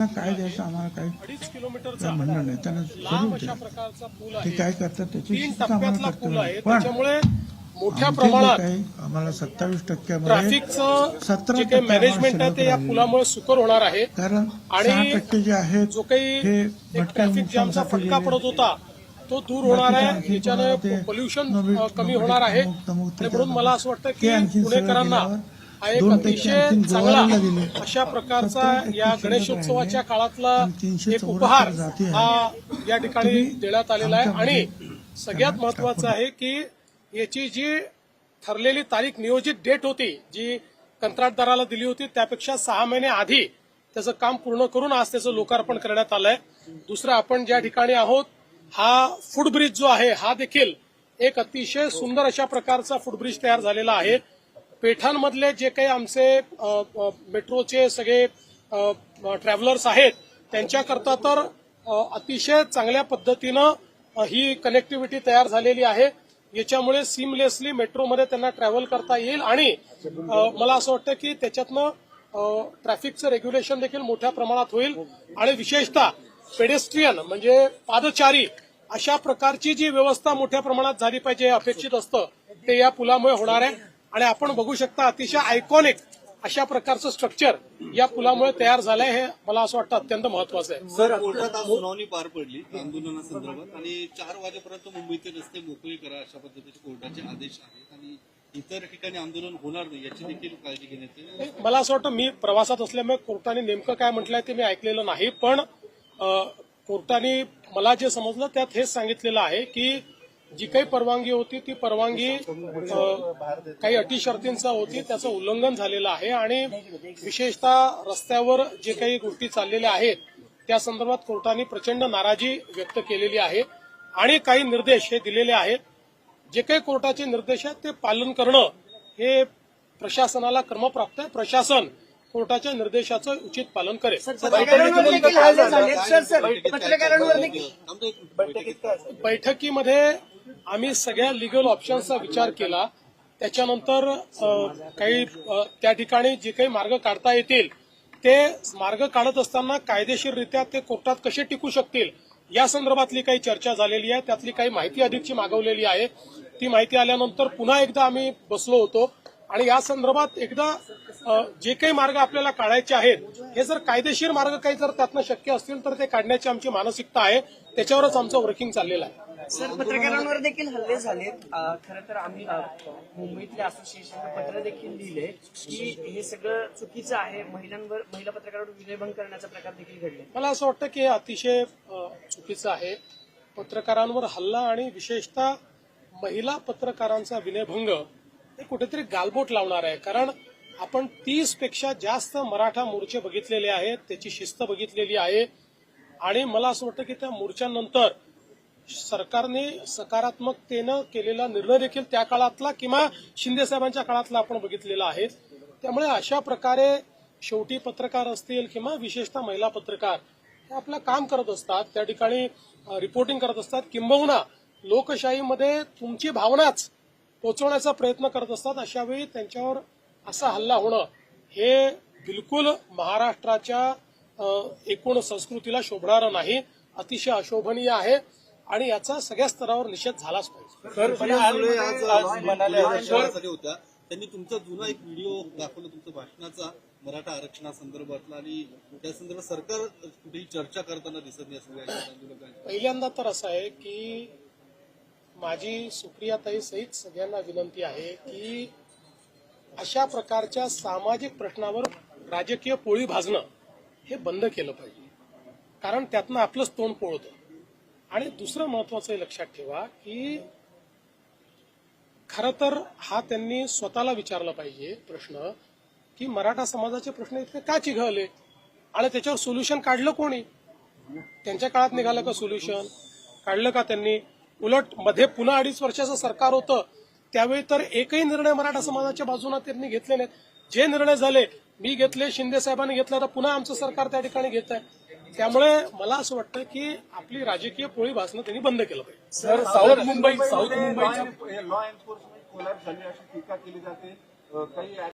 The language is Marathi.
काय द्यायचं आम्हाला काही अडीच किलोमीटरचा काय म्हणणं नाही. त्यांना ते आहे. काय करतात त्याची आम्हाला आहे आहे. पण मोठ्या प्रमाणात आम्हाला सत्तावीस टक्क्यामध्ये काही मॅनेजमेंट आहे ते या पुलामुळे सुकर होणार आहे. कारण आणि टक्के जे आहेत जो काही हे ट्रॅफिक जॅमचा फटका. पडत होता तो दूर होणार आहे. याच्याने पोल्युशन कमी होणार आहे. म्हणून मला असं वाटतं की पुणेकरांना हा एक अतिशय चांगला. अशा प्रकारचा या गणेशोत्सवाच्या. काळातला एक उपहार. हा या ठिकाणी देण्यात आलेला आहे आणि आमच्यामध्ये सगळ्यात महत्वाचं आहे की याची जी ठरलेली तारीख नियोजित डेट होती जी कंत्राटदाराला दिली होती त्यापेक्षा सहा महिने आधी त्याचं काम पूर्ण करून आज त्याचं लोकार्पण करण्यात आलंय दुसरं आपण ज्या ठिकाणी आहोत हा फुटब्रिज जो आहे हा देखील एक अतिशय सुंदर अशा प्रकारचा फुटब्रिज तयार झालेला आहे पेठांमधले जे काही आमचे मेट्रोचे सगळे ट्रॅव्हलर्स आहेत त्यांच्याकरता तर अतिशय चांगल्या पद्धतीनं ही कनेक्टिव्हिटी तयार झालेली आहे. याच्यामुळे सिमलेसली मेट्रोमध्ये त्यांना ट्रॅव्हल करता येईल आणि मला असं वाटतं की त्याच्यातनं ट्रॅफिकचं रेग्युलेशन देखील मोठ्या प्रमाणात होईल आणि विशेषतः पेडेस्ट्रियन म्हणजे पादचारी अशा प्रकारची जी व्यवस्था मोठ्या प्रमाणात झाली पाहिजे हे अपेक्षित असतं ते या पुलामुळे होणार आहे. आणि आपण बघू शकता अतिशय आयकॉनिक अशा प्रकारचं स्ट्रक्चर या पुलामुळे तयार झालंय हे मला असं वाटतं अत्यंत महत्वाचं आहे. सर कोर्टात आज सुनावणी पार पडली आंदोलनासंदर्भात आणि चार वाजेपर्यंत मुंबईचे रस्ते मोकळे करा अशा पद्धतीचे कोर्टाचे आदेश आहेत आणि इतर ठिकाणी आंदोलन होणार नाही याची देखील काळजी घेण्यात मला असं वाटतं मी प्रवासात असल्यामुळे कोर्टाने नेमकं काय म्हटलंय ते मी ऐकलेलं नाही पण कोर्टाने मला जे समजलं त्यात हेच सांगितलेलं आहे की जी काही परवानगी होती ती परवानगी काही अटी शर्तींचा होती त्याचं उल्लंघन झालेलं आहे आणि विशेषतः रस्त्यावर जे काही गोष्टी चाललेल्या आहेत त्या संदर्भात कोर्टाने प्रचंड नाराजी व्यक्त केलेली आहे आणि काही निर्देश हे दिलेले आहेत. जे काही कोर्टाचे निर्देश आहेत ते पालन करणं हे प्रशासनाला क्रमप्राप्त आहे. प्रशासन कोर्टाच्या निर्देशाचं उचित पालन करेल. बैठकीमध्ये आम्ही सगळ्या लिगल ऑप्शन्सचा विचार केला. त्याच्यानंतर काही त्या ठिकाणी जे काही मार्ग काढता येतील ते मार्ग काढत असताना कायदेशीररित्या ते कोर्टात कसे टिकू शकतील या संदर्भातली काही चर्चा झालेली आहे. त्यातली काही माहिती अधिकची मागवलेली आहे. ती माहिती आल्यानंतर पुन्हा एकदा आम्ही बसलो होतो. आणि या संदर्भात एकदा जे काही मार्ग आपल्याला काढायचे आहेत हे जर कायदेशीर मार्ग काही जर त्यातनं शक्य असतील तर ते काढण्याची आमची मानसिकता आहे. त्याच्यावरच आमचं वर्किंग चाललेलं आहे. सर पत्रकारांवर देखील हल्ले झाले खरं तर आम्ही मुंबईतल्या असोसिएशनला पत्र देखील लिहिले की हे सगळं चुकीचं आहे. महिलांवर महिला पत्रकारांवर विनयभंग करण्याचा प्रकार देखील घडले. मला असं वाटतं की हे अतिशय चुकीचं आहे. पत्रकारांवर हल्ला आणि विशेषतः महिला पत्रकारांचा विनयभंग हे कुठेतरी गालबोट लावणार आहे. कारण आपण तीसपेक्षा जास्त मराठा मोर्चे बघितलेले आहेत त्याची शिस्त बघितलेली आहे. आणि मला असं वाटतं की त्या मोर्चानंतर सरकारने सकारात्मकतेनं केलेला निर्णय देखील त्या काळातला किंवा शिंदे साहेबांच्या काळातला आपण बघितलेला आहे. त्यामुळे अशा प्रकारे शेवटी पत्रकार असतील किंवा विशेषतः महिला पत्रकार हे आपलं काम करत असतात. त्या ठिकाणी रिपोर्टिंग करत असतात. किंबहुना लोकशाहीमध्ये तुमची भावनाच पोचवण्याचा प्रयत्न करत असतात. अशावेळी त्यांच्यावर असा हल्ला होणं हे बिलकुल महाराष्ट्राच्या एकूण संस्कृतीला शोभणारं नाही अतिशय अशोभनीय आहे आणि याचा सगळ्या स्तरावर निषेध झालाच पाहिजे होत्या त्यांनी तुमचा जुना एक व्हिडिओ दाखवला तुमच्या भाषणाचा मराठा आरक्षणासंदर्भातला आणि त्या संदर्भात सरकार कुठेही चर्चा करताना दिसत नाही पहिल्यांदा तर असं आहे की माझी सुप्रियाताई सहित सगळ्यांना विनंती आहे की अशा प्रकारच्या सामाजिक प्रश्नावर राजकीय पोळी भाजणं हे बंद केलं पाहिजे. कारण त्यातनं आपलंच तोंड पोळतं. आणि दुसरं महत्वाचं हे लक्षात ठेवा की खरं तर हा त्यांनी स्वतःला विचारला पाहिजे प्रश्न की मराठा समाजाचे प्रश्न इतके का चिघळले? आणि त्याच्यावर सोल्युशन काढलं कोणी? त्यांच्या काळात निघालं का सोल्युशन काढलं का त्यांनी? उलटमध्ये पुन्हा अडीच वर्षाचं सरकार होतं. त्यावेळी तर एकही निर्णय मराठा समाजाच्या बाजूने त्यांनी घेतले नाहीत. जे निर्णय झाले मी घेतले शिंदे साहेबांनी घेतले तर पुन्हा आमचं सरकार त्या ठिकाणी घेत आहे त्यामुळे मला असं वाटतं की आपली राजकीय पोळी भासणं त्यांनी बंद केलं पाहिजे. सर साऊथ मुंबई साऊथ मुंबईच्या लॉ एन्फोर्समेंट कोलॅप झाली अशी टीका केली जाते. काही